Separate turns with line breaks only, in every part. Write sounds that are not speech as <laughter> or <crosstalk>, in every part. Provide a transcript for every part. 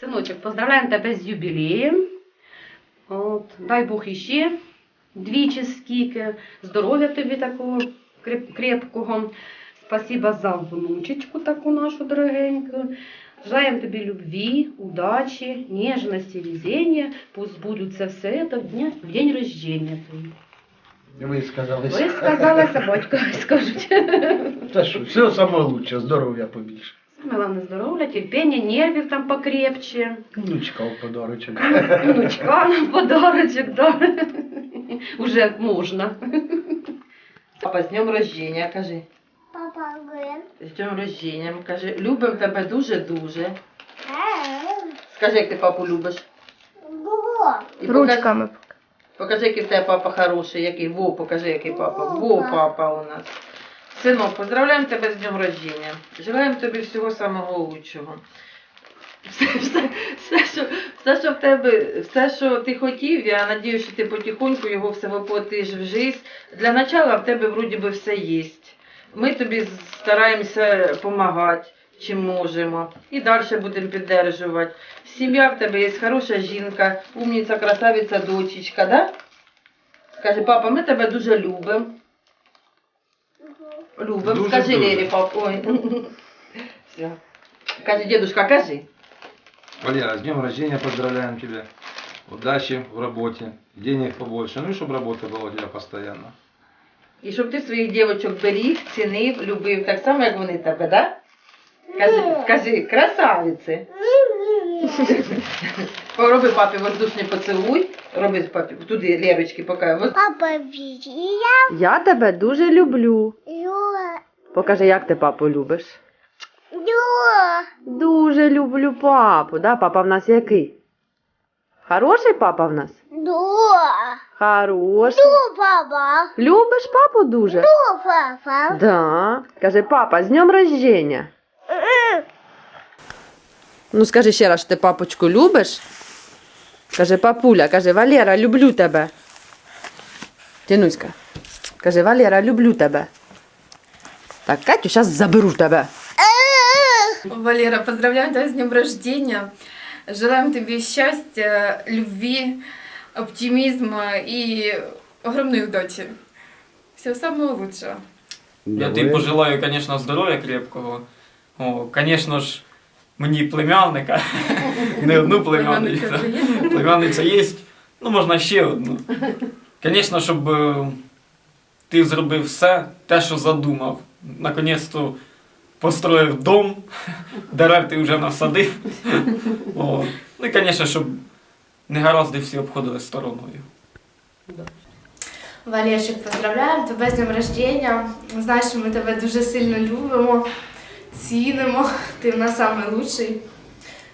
Синочок, поздравляємо тебе з юбілеєм. От, дай Бог іще двічі скільки. Здоров'я тобі такого крепкого. Спасибо за внучечку таку нашу дорогеньку. Желаем тебе любви, удачи, нежности, везения. Пусть сбудутся все это в, дня, в день рождения твоего.
Ви сказали.
Ви сказала, собачка <laughs> скажуть.
Та що, все лучше, здоров'я побільше.
Саме головне здоров'я, терпіння, нервів там покрепче.
Внучка в подарочок. <laughs>
Внучка нам подарочок, да. Уже можна.
Папа, з днем рождения, кажи.
Папа
З днем рождения, кажи. Любим тебе дуже-дуже.
«Э,
Скажи, як ти папу любиш. І покажи,
Ручками.
покажи, який в тебе папа хороший, який. Во, покажи, який папа. Во, папа у нас. Синок, поздравляємо тебе з днем рождения. Желаємо тобі всього самого лучшого. Все, все, все, що, все, в тебе, все, що ти хотів, я надію, що ти потихоньку його все воплотиш в життя. Для начала в тебе вроді би все є. Ми тобі стараємося допомагати, чим можемо. І далі будемо підтримувати. Сім'я в тебе є хороша жінка, умниця, красавиця, дочечка, да? Каже, папа, ми тебе дуже любимо. Любимо.
Дуже,
Скажи
дуже.
Лері, пап. Ой. <laughs> Все. Каже, дедушка, кажи.
Валера, с днем рождения поздравляем тебя. Удачи в работе, денег побольше, ну и чтобы работа была у тебя постоянно.
І щоб ти своїх дівочок беріг, цінив, любив, так само, як вони тебе, да? Кажи, кажи, красавиці. <laughs> Роби папі воздушний поцілуй. Роби папі туди Лерочки, поки. Воз-
папа видит,
Я тебе дуже люблю. Покажи, як ти папу любиш. Дуже люблю папу. Да? Папа в нас який? Хороший папа в нас?
Дуа,
Хороший.
Ду, папа,
Любиш папу дуже?
Ду, папа,
Да. Каже, папа, з днем рождения. Ну скажи ще раз, ти папочку любиш? Каже, папуля, каже, Валера, люблю тебе. Тянуська. Каже, Валера, люблю тебе. Так, Катю, зараз заберу тебе.
Валера, поздравляем тебя с днем рождения. Желаем тебе счастья, любви, оптимизма и огромной удачи. Всего самого лучшего.
Я тобі пожелаю, конечно, здоров'я крепкого. О, конечно ж, мені племянника. Не одну племянницю. Племянниця є. Ну, можна ще одну. Звісно, щоб е, ти зробив все, те, що задумав. Наконець-то построїв дом, дерев ти вже насадив. О. Ну і, звісно, щоб негаразди всі обходили стороною.
Валерчик, поздравляємо тебе з днем рождення. Знаєш, що ми тебе дуже сильно любимо, цінимо. Ти в нас найкращий.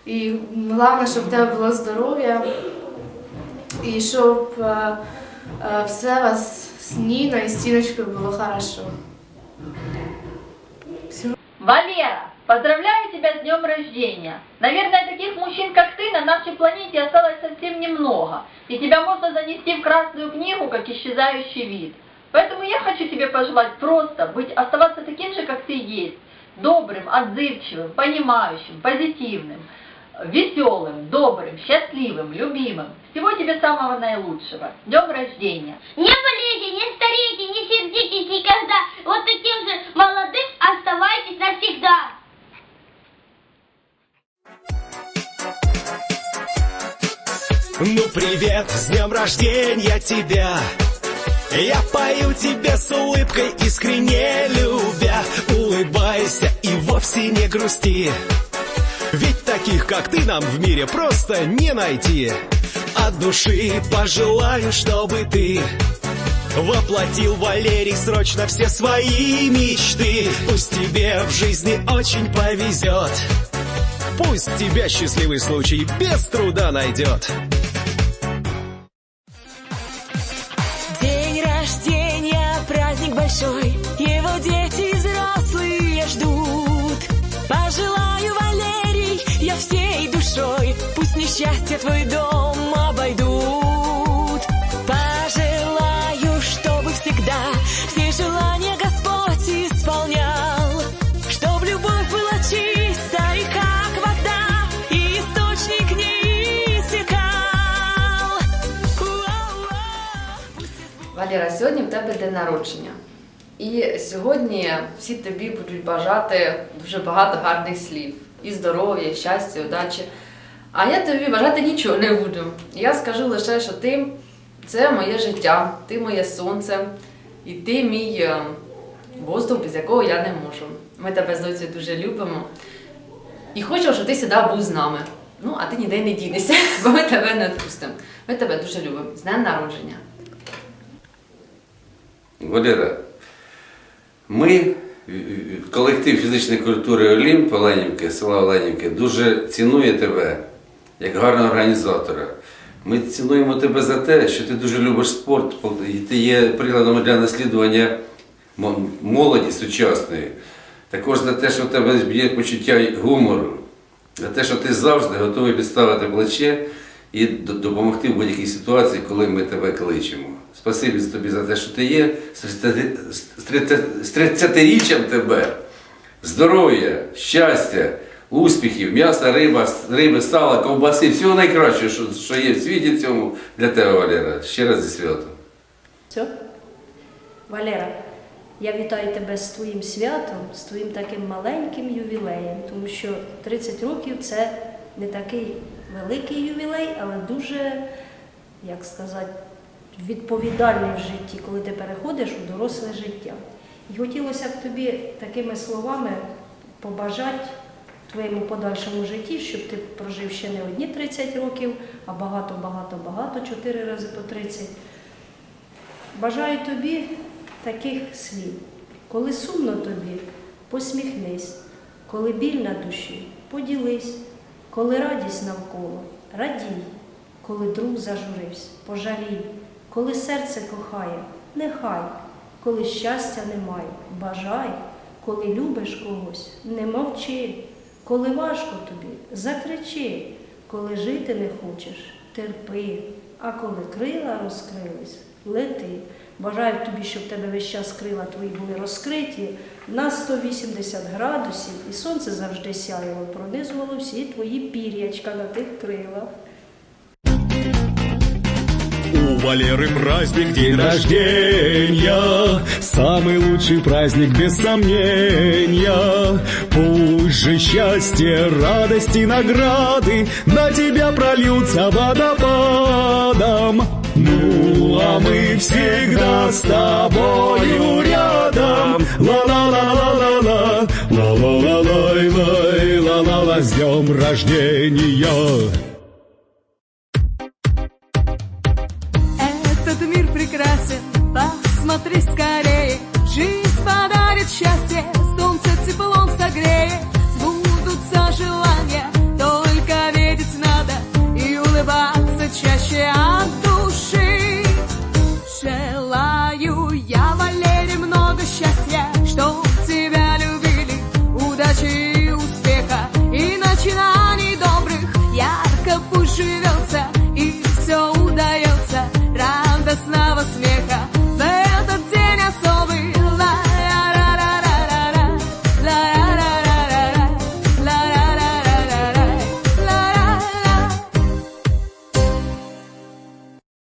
І головне, щоб в тебе було здоров'я. І щоб е, е, все у вас з Ніною і з Тіночкою було хорошо.
Валера, поздравляю тебя с днем рождения. Наверное, таких мужчин, как ты, на нашей планете осталось совсем немного. И тебя можно занести в Красную книгу, как исчезающий вид. Поэтому я хочу тебе пожелать просто быть, оставаться таким же, как ты есть. Добрым, отзывчивым, понимающим, позитивным, Веселым, добрым, счастливым, любимым. Всего тебе самого наилучшего. С Днем рождения!
Не болейте, не старейте, не сердитесь никогда. Вот таким же молодым оставайтесь навсегда.
Ну привет, с днем рождения тебя Я пою тебе с улыбкой, искренне любя Улыбайся и вовсе не грусти Ведь таких, как ты, нам в мире просто не найти. От души пожелаю, чтобы ты Воплотил Валерий срочно все свои мечты. Пусть тебе в жизни очень повезет. Пусть тебя счастливый случай без труда найдет
Валера, сьогодні в тебе день народження. І сьогодні всі тобі будуть бажати дуже багато гарних слів. І здоров'я, і щастя, і удачі. А я тобі бажати нічого не буду. Я скажу лише, що ти це моє життя, ти моє сонце, і ти мій е, воздух, без якого я не можу. Ми тебе з доцею дуже любимо. І хочу, щоб ти завжди був з нами. Ну, а ти ніде не дінешся, <laughs> бо ми тебе не відпустимо. Ми тебе дуже любимо. З днем народження!
Валера, ми, колектив фізичної культури Олімп Оленівки, села Оленівки, дуже цінує тебе як гарного організатора. Ми цінуємо тебе за те, що ти дуже любиш спорт, і ти є прикладом для наслідування молоді сучасної. Також за те, що в тебе є почуття гумору, за те, що ти завжди готовий підставити плече і допомогти в будь-якій ситуації, коли ми тебе кличемо. Спасибі тобі за те, що ти є. З 30 з 30 з 30-річчям тебе. Здоров'я, щастя, успіхів, м'яса, риба, риби, сала, ковбаси, всього найкращого, що, що є в світі цьому для тебе, Валера. Ще раз зі святом.
Все? Валера, я вітаю тебе з твоїм святом, з твоїм таким маленьким ювілеєм, тому що 30 років це не такий великий ювілей, але дуже, як сказати, відповідальний в житті, коли ти переходиш у доросле життя. І хотілося б тобі такими словами побажати твоєму подальшому житті, щоб ти прожив ще не одні 30 років, а багато, багато, багато, 4 рази по 30. Бажаю тобі таких слів. Коли сумно тобі, посміхнись, коли біль на душі, поділись, коли радість навколо, радій, коли друг зажурився, пожалій, коли серце кохає, нехай, коли щастя немає, бажай, коли любиш когось, не мовчи, коли важко тобі, закричи, коли жити не хочеш, терпи, а коли крила розкрились, лети. Бажаю тобі, щоб тебе весь час крила твої були розкриті на 180 градусів, і сонце завжди сяяло, пронизувало всі твої пір'ячка на тих крилах.
Валеры праздник, день рождения Самый лучший праздник, без сомнения. Пусть же счастье, радости, награды На тебя прольются водопадом. Ну, а мы всегда с тобою рядом. Ла-ла-ла-ла-ла-ла Ла-ла-ла-лай-лай Ла-ла-ла С днем рождения